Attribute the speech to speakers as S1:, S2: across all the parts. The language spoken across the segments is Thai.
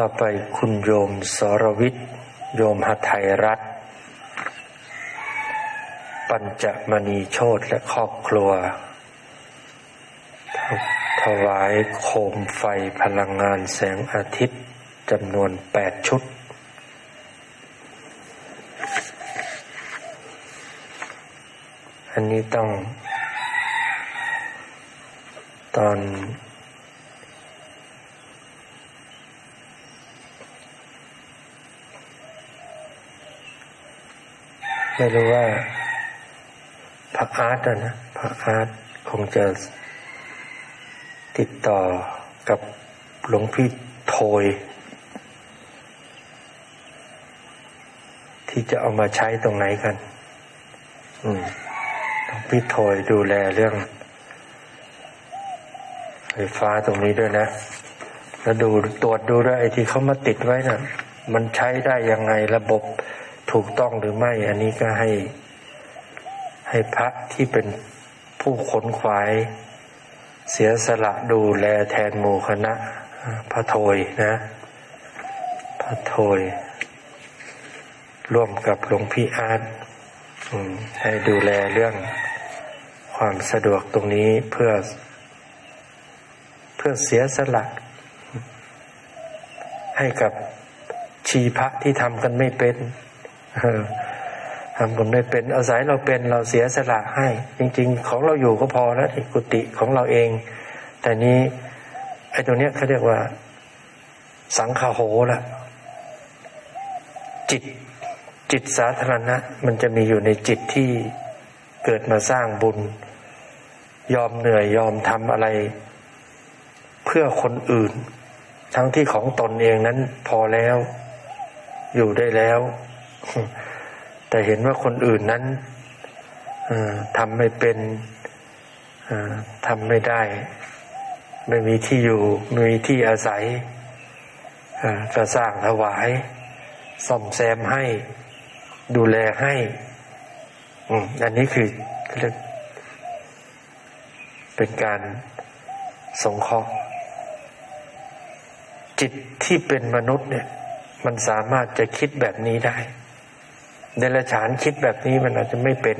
S1: ต่อไปคุณโยมสรวิทย์โยมหทัยรัตน์ปัญจมณีโชตและครอบครัว ถวายโคมไฟพลังงานแสงอาทิตย์จำนวนแปดชุดอันนี้ต้อง ตอน ไม่รู้ว่าพระอาร์ตนะพระอาร์ตคงจะติดต่อกับหลวงพี่โทย ที่จะเอามาใช้ตรงไหนกัน อืมหลวงพี่โทยดูแลเรื่อง ไฟฟ้าตรงนี้ด้วยนะ แล้วดูตรวจดูด้วยไอ้ที่เขามาติดไว้นะ่ะ มันใช้ได้ยังไงระบบ ถูกต้องหรือไม่ อันนี้ก็ให้ ให้พระที่เป็นผู้ขนขวาย เสียสละดูแลแทนหมู่คณะพระโทยนะพระโทย ร่วมกับหลวงพี่อาร์ตให้ดูแลเรื่องความสะดวกตรงนี้เพื่อ เพื่อเสียสละให้กับชีพระที่ทำกันไม่เป็น ทำกันไม่เป็นอาศัยเราเป็นเราเสียสละให้ จริง ๆ ของเราอยู่ก็พอแล้วที่กุฏิของเราเอง แต่นี้ไอ้ตัวเนี้ยเขาเรียกว่า สังคาโหละจิตจิตสาธารณะ มันจะมีอยู่ในจิตที่เกิดมาสร้างบุญ ยอมเหนื่อยยอมทำอะไร เพื่อคนอื่น ทั้งที่ของตนเองนั้นพอแล้ว อยู่ได้แล้ว แต่เห็นว่าคนอื่นนั้นทำไม่เป็นทำไม่ได้ ไม่มีที่อยู่ไม่มีที่อาศัยก็สร้างถวายซ่อมแซมให้ดูแลให้อันนี้คือเรียกเป็นการสงเคราะห์จิตที่เป็นมนุษย์เนี่ย มันสามารถจะคิดแบบนี้ได้ เดรัจฉานคิดแบบนี้มันอาจจะไม่เป็น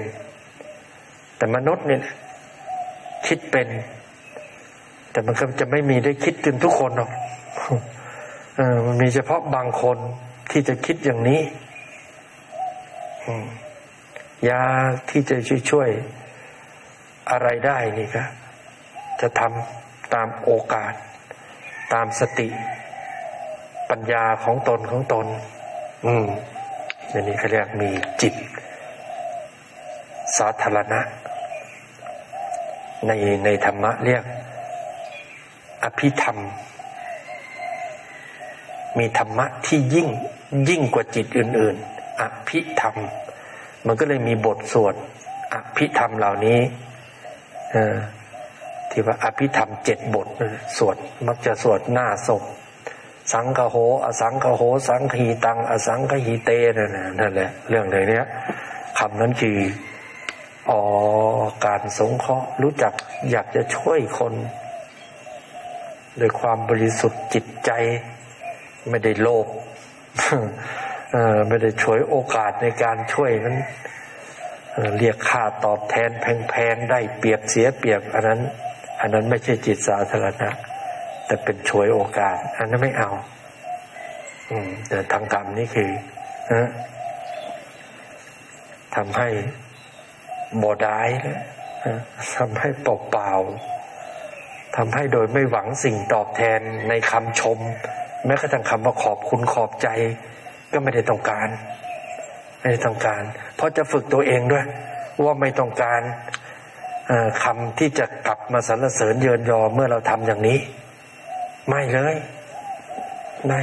S1: แต่มนุษย์เนี่ยคิดเป็น แต่มันก็จะไม่มีได้คิดกันทุกคนหรอกเออมันมีเฉพาะบางคนที่จะคิดอย่างนี้ยาที่จะช่วยช่วยอะไรได้นี่ก็จะทำตามโอกาส ตามสติ ปัญญาของตนของตน อืม อย่างนี้เขาเรียกมีจิต สาธารณะ ในในธรรมะเรียก อภิธรรม มีธรรมะที่ยิ่งยิ่งกว่าจิตอื่น ๆ อภิธรรม มันก็เลยมีบทสวดอภิธรรมเหล่านี้ที่ว่าอภิธรรมเจ็ดบทสวดมักจะสวดหน้าศพ สังคโห อสังคโห สังขีตัง อสังคหีเตนั่นนั่นแหละเรื่องไหนเนี้ยคำนั้นคืออ๋อการสงเคราะห์รู้จักอยากจะช่วยคนโดยความบริสุทธิ์จิตใจ ไม่ได้โลภไม่ได้ช่วยโอกาสในการช่วยนั้นเรียกค่าตอบแทนแพงๆได้เปรียบเสียเปรียบ อันนั้น อันนั้นไม่ใช่จิตสาธารณะ แต่เป็นช่วยโอกาส อันนั้นไม่เอา อืม แต่ทางธรรมนี่คือทำให้บอดายทำให้เปล่าเปล่าทำให้โดยไม่หวังสิ่งตอบแทนในคำชม แม้กระทั่งคำว่าขอบคุณขอบใจ ก็ไม่ได้ต้องการ ไม่ได้ต้องการ เพราะจะฝึกตัวเองด้วย ว่าไม่ต้องการคำที่จะกลับมาสรรเสริญเยินยอเมื่อเราทำอย่างนี้ ไม่เลยไม่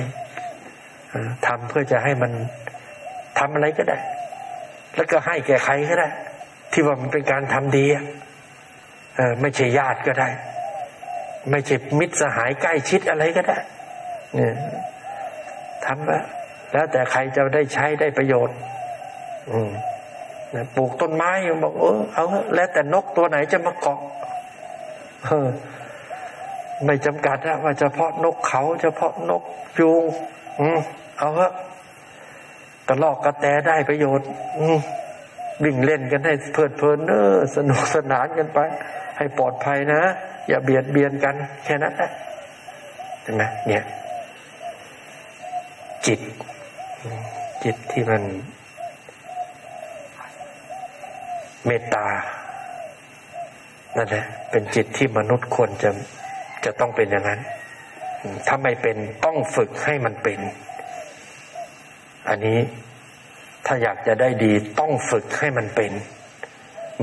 S1: ทำเพื่อจะให้มันทำอะไรก็ได้ แล้วก็ให้แก่ใครก็ได้ ที่ว่ามันเป็นการทำดีไม่ใช่ญาติก็ได้ ไม่ใช่มิตรสหายใกล้ชิดอะไรก็ได้เนี่ยทำแล้วแล้วแต่ใครจะได้ใช้ได้ประโยชน์ อืมปลูกต้นไม้บอกเออเอาแล้วแต่นกตัวไหนจะมาเกาะเออ ไม่จำกัดนะว่าเฉพาะนกเขาเฉพาะนกยูงอืมเอาเถอะกระลอกกระแตได้ประโยชน์ อืมวิ่งเล่นกันให้เพลิดเพลินเนอสนุกสนานกันไป ให้ปลอดภัยนะ อย่าเบียดเบียนกัน แค่นั้นแหละเห็นไหมเนี่ย จิต จิตที่มัน เมตตานั่นแหละเป็นจิตที่มนุษย์ควรจะ จะต้องเป็นอย่างนั้น ถ้าไม่เป็นต้องฝึกให้มันเป็น อันนี้ถ้าอยากจะได้ดีต้องฝึกให้มันเป็น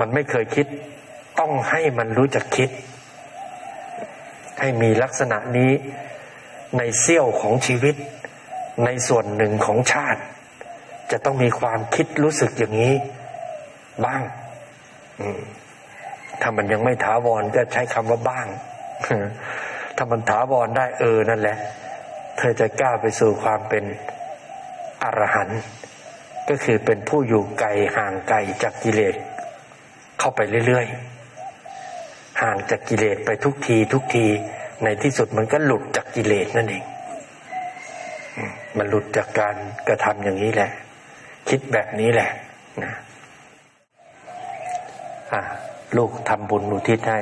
S1: มันไม่เคยคิด ต้องให้มันรู้จักคิด ให้มีลักษณะนี้ในเสี้ยวของชีวิต ในส่วนหนึ่งของชาติ จะต้องมีความคิดรู้สึกอย่างนี้ บ้างถ้ามันยังไม่ถาวรก็ใช้คำว่าบ้าง ถ้ามันถาวรได้เออนั่นแหละ เธอจะก้าวไปสู่ความเป็นอรหันต์ก็คือเป็นผู้อยู่ไกลห่างไกลจากกิเลสเข้าไปเรื่อยๆ ห่างจากกิเลสไปทุกที ทุกทีในที่สุดมันก็หลุดจากกิเลสนั่นเอง มันหลุดจากการกระทำอย่างนี้แหละ คิดแบบนี้แหละนะะลูกทำบุญอุทิศให้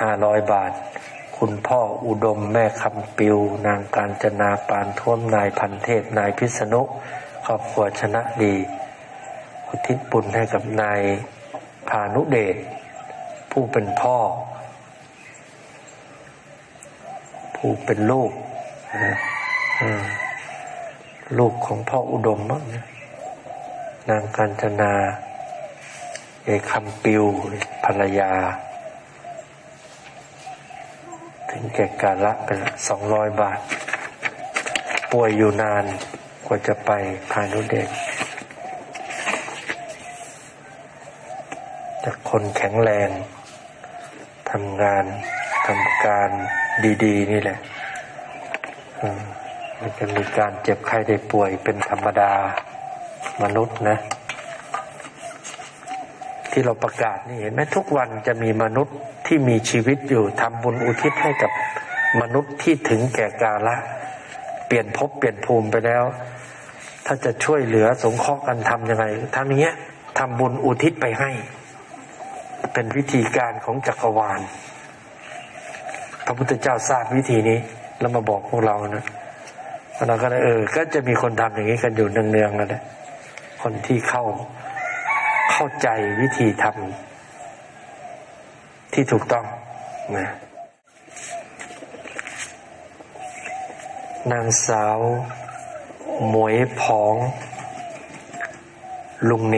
S1: ห้าร้อยบาท คุณพ่ออุดมแม่คำปิว นางการจนาปานท่วมนายพันเทพนายพิษณุครอบครัวชนะดี อุทิศบุญให้กับนายพานุเดชผู้เป็นพ่อ ผู้เป็นลูกนะลูกของพ่ออุดมมั้งนะนางการจนาเอคำปิวภรรยา แก่กาละเป็นสองร้อยบาท ป่วยอยู่นานกว่าจะไปพานุเดชจากคนแข็งแรงทำงานทำการดีๆ นี่แหละมันจะมีการเจ็บไข้ได้ป่วยเป็นธรรมดามนุษย์นะ ที่เราประกาศนี่เห็นไหมทุกวันจะมีมนุษย์ที่มีชีวิตอยู่ทำบุญอุทิศให้กับมนุษย์ที่ถึงแก่กาละ เปลี่ยนภพเปลี่ยนภูมิไปแล้ว ถ้าจะช่วยเหลือสงเคราะห์กันทำยังไงทำอย่างเงี้ยทำบุญอุทิศไปให้ เป็นวิธีการของจักรวาล พระพุทธเจ้าทราบวิธีนี้ แล้วมาบอกพวกเรานะเราก็เลยเออ ก็จะมีคนทำอย่างนี้กันอยู่เนืองๆนั่นแหละคนที่เข้า เข้าใจวิธีทำที่ถูกต้องนะนางสาวหมวยผองลุงเน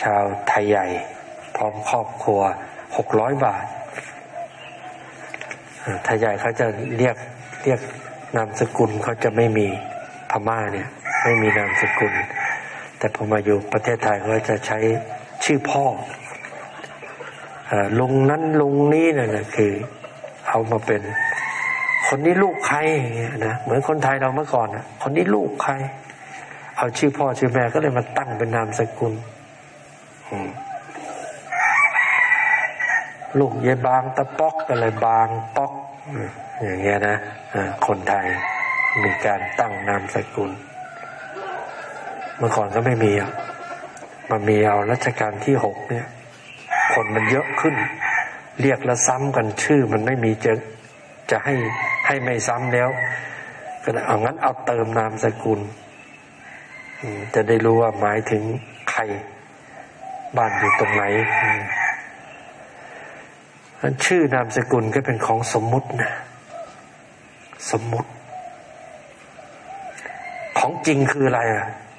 S1: ชาวไทยใหญ่ พร้อมครอบครัวหกร้อยบาทไทยใหญ่เขาจะเรียกเรียกนามสกุลเขาจะไม่มีพม่าเนี่ย ไม่มีนามสกุล แต่พอมาอยู่ประเทศไทยเขาจะใช้ชื่อพ่อลุงนั้นลุงนี้นั่นนะคือ เอามาเป็น คนนี้ลูกใครอย่างเงี้ยนะเหมือนคนไทยเราเมื่อก่อนนะคนนี้ลูกใคร เอาชื่อพ่อชื่อแม่ก็เลยมาตั้งเป็นนามสกุลลูกเยบางตะปอกอะไรบางปอกอย่างเงี้ยนะคนไทยมีการตั้งนามสกุล เมื่อก่อนก็ไม่มีอะมามีเอารัชกาลที่หกเนี่ย คนมันเยอะขึ้น เรียกแล้วซ้ำกันชื่อ มันไม่มีจะจะให้ให้ไม่ซ้ำแล้วก็เอางั้นเอาเติมนามสกุลจะได้รู้ว่าหมายถึงใครบ้านอยู่ตรงไหนชื่อนามสกุลก็เป็นของสมมุตินะ สมมุติ จริงคืออะไร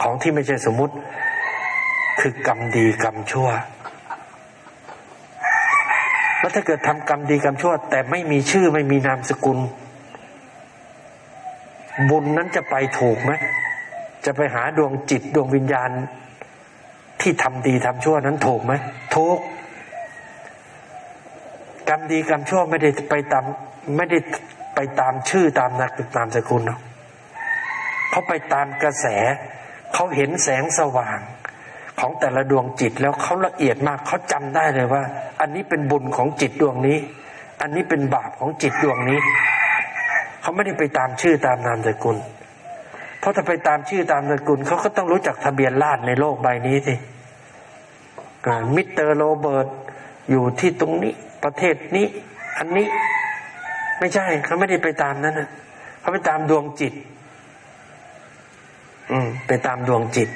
S1: ของที่ไม่ใช่สมมุติ คือกรรมดีกรรมชั่วแล้วถ้าเกิดทำกรรมดีกรรมชั่ว แต่ไม่มีชื่อไม่มีนามสกุล บุญนั้นจะไปถูกไหมจะไปหาดวงจิตดวงวิญญาณ ที่ทำดีทำชั่วนั้นถูกไหมถูกกรรมดีกรรมชั่วไม่ได้ไปตามไม่ได้ไปตามชื่อตามนามสกุลเนาะ เขาไปตามกระแส เขาเห็นแสงสว่าง ของแต่ละดวงจิตแล้วเขาละเอียดมากเขาจำได้เลยว่า อันนี้เป็นบุญของจิตดวงนี้ อันนี้เป็นบาปของจิตดวงนี้ เขาไม่ได้ไปตามชื่อตามนามสกุล เพราะถ้าไปตามชื่อตามสกุลเขาก็ต้องรู้จักทะเบียนราษในโลกใบนี้สิมิสเตอร์โรเบิร์ตอยู่ที่ตรงนี้ประเทศนี้ อันนี้ไม่ใช่เขาไม่ได้ไปตามนั้นนะเขาไปตามดวงจิต อืมไปตามดวงจิต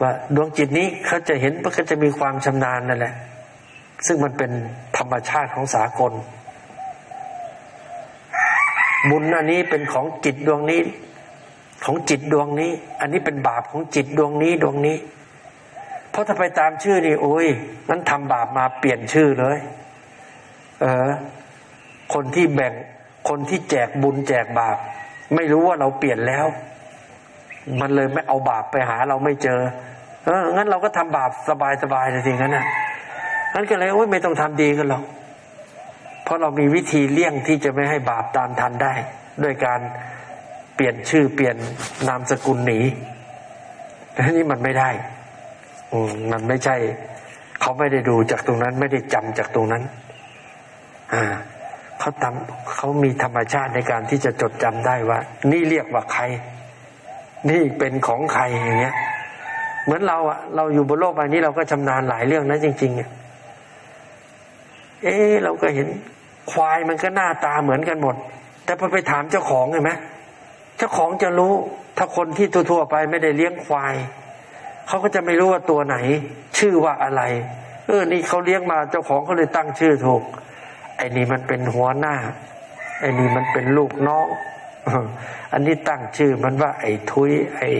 S1: ว่าดวงจิตนี้เขาจะเห็นมันก็จะมีความชำนาญนั่นแหละ ซึ่งมันเป็นธรรมชาติของสากล บุญอันนี้เป็นของจิตดวงนี้ ของจิตดวงนี้ อันนี้เป็นบาปของจิตดวงนี้ดวงนี้ เพราะถ้าไปตามชื่อนี่โอ้ยนั้นทำบาปมาเปลี่ยนชื่อเลย เออ คนที่แบ่งคนที่แจกบุญแจกบาป ไม่รู้ว่าเราเปลี่ยนแล้ว มันเลยไม่เอาบาปไปหาเราไม่เจอ เอองั้นเราก็ทำบาปสบายๆเลยสิงั้นน่ะงั้นก็เลยโอ้ยไม่ต้องทำดีกันหรอกเพราะเรามีวิธีเลี่ยงที่จะไม่ให้บาปตามทันได้ด้วยการเปลี่ยนชื่อเปลี่ยนนามสกุลหนีอันนี้มันไม่ได้ อืมมันไม่ใช่ เขาไม่ได้ดูจากตรงนั้น ไม่ได้จำจากตรงนั้น อ่า เขาทำเขามีธรรมชาติในการที่จะจดจำได้ว่า นี่เรียกว่าใคร นี่เป็นของใครอย่างเงี้ย เหมือนเราอะเราอยู่บนโลกใบนี้เราก็ชำนาญหลายเรื่องนะจริงๆอะเอ๊เราก็เห็นควายมันก็หน้าตาเหมือนกันหมด แต่พอไปถามเจ้าของเห็นไหมเจ้าของจะรู้ ถ้าคนที่ทั่วๆไปไม่ได้เลี้ยงควายเขาก็จะไม่รู้ว่าตัวไหน ชื่อว่าอะไร เออ นี่เขาเลี้ยงมาเจ้าของเขาเลยตั้งชื่อถูก ไอ้นี่มันเป็นหัวหน้า ไอ้นี่มันเป็นลูกน้องอันนี้ตั้งชื่อมันว่า ไอ้ทุยไอ้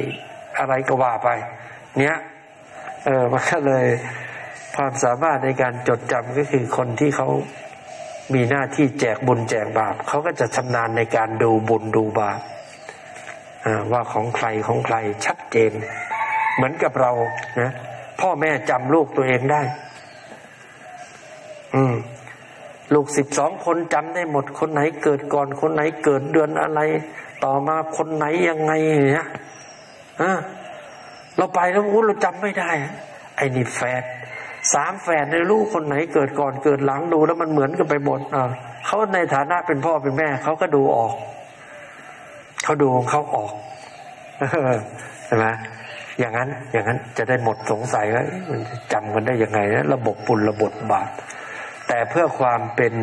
S1: อะไรก็ว่าไป เนี้ยเออมันก็เลยความสามารถในการจดจำก็คือคนที่เขามีหน้าที่แจกบุญแจกบาปเขาก็จะชำนาญในการดูบุญดูบาปอ่าว่าของใครของใครชัดเจน เหมือนกับเรานะ พ่อแม่จำลูกตัวเองได้ อืม ลูกสิบสองคนจำได้หมดคนไหนเกิดก่อนคนไหนเกิดเดือนอะไร ต่อมาคนไหนยังไงเงี้ยอ่าเราไปแล้วโอ้เราจำไม่ได้ ไอ้นี่แฝดสามแฝดในลูกคนไหนเกิดก่อนเกิดหลังดูแล้วมันเหมือนกันไปหมดอ่าเขาในฐานะเป็นพ่อเป็นแม่ เขาก็ดูออก เขาดูของเขาออกใช่ไหมอย่างนั้น อย่างนั้นจะได้หมดสงสัยว่าจำกันได้ยังไงนะระบบปุลระบบบาป แต่เพื่อความเป็น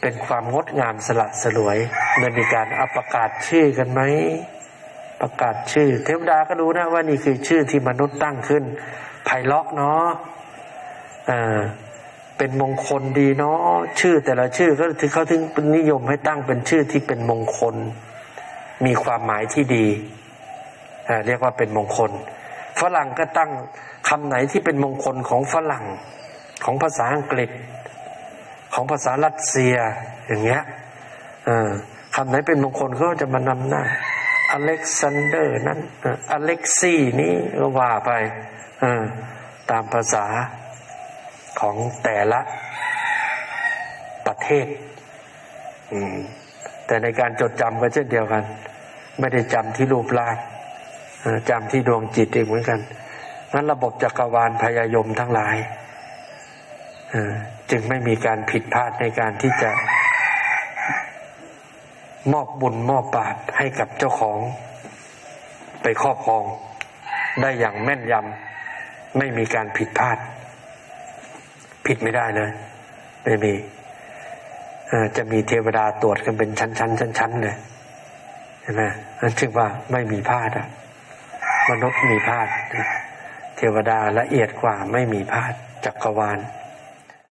S1: เป็นความงดงามสละสลวยมันมีการอประกาศชื่อกันไหมประกาศชื่อ เทวดาก็รู้นะว่านี่คือชื่อที่มนุษย์ตั้งขึ้นไพเราะเนาะอ่าเป็นมงคลดีเนาะชื่อแต่ละชื่อก็ถึงเขาถึงนิยมให้ตั้งเป็นชื่อที่เป็นมงคล มีความหมายที่ดีเรียกว่าเป็นมงคล ฝรั่งก็ตั้งคำไหนที่เป็นมงคลของฝรั่ง ของภาษาอังกฤษ ของภาษารัสเซียอย่างเงี้ยคำไหนเป็นมงคลเขาก็จะมานำหน้าอเล็กซานเดอร์นั้นอเล็กซี่นี้ก็ว่าไปตามภาษาของแต่ละประเทศแต่ในการจดจำก็เช่นเดียวกัน ไม่ได้จำที่รูปร่างจำที่ดวงจิตเองเหมือนกันนั้นระบบจักรวาลพยายมทั้งหลาย จึงไม่มีการผิดพลาดในการที่จะ มอบบุญมอบบาปให้กับเจ้าของไปครอบครอง ได้อย่างแม่นยำไม่มีการผิดพลาด ผิดไม่ได้เลย ไม่มีจะมีเทวดาตรวจกันเป็นชั้นชั้นชั้นชั้นเลยเห็นไหมนั่นจึงว่าไม่มีพลาดอะมนุษย์มีพลาด เทวดาละเอียดกว่าไม่มีพลาดจักรวาล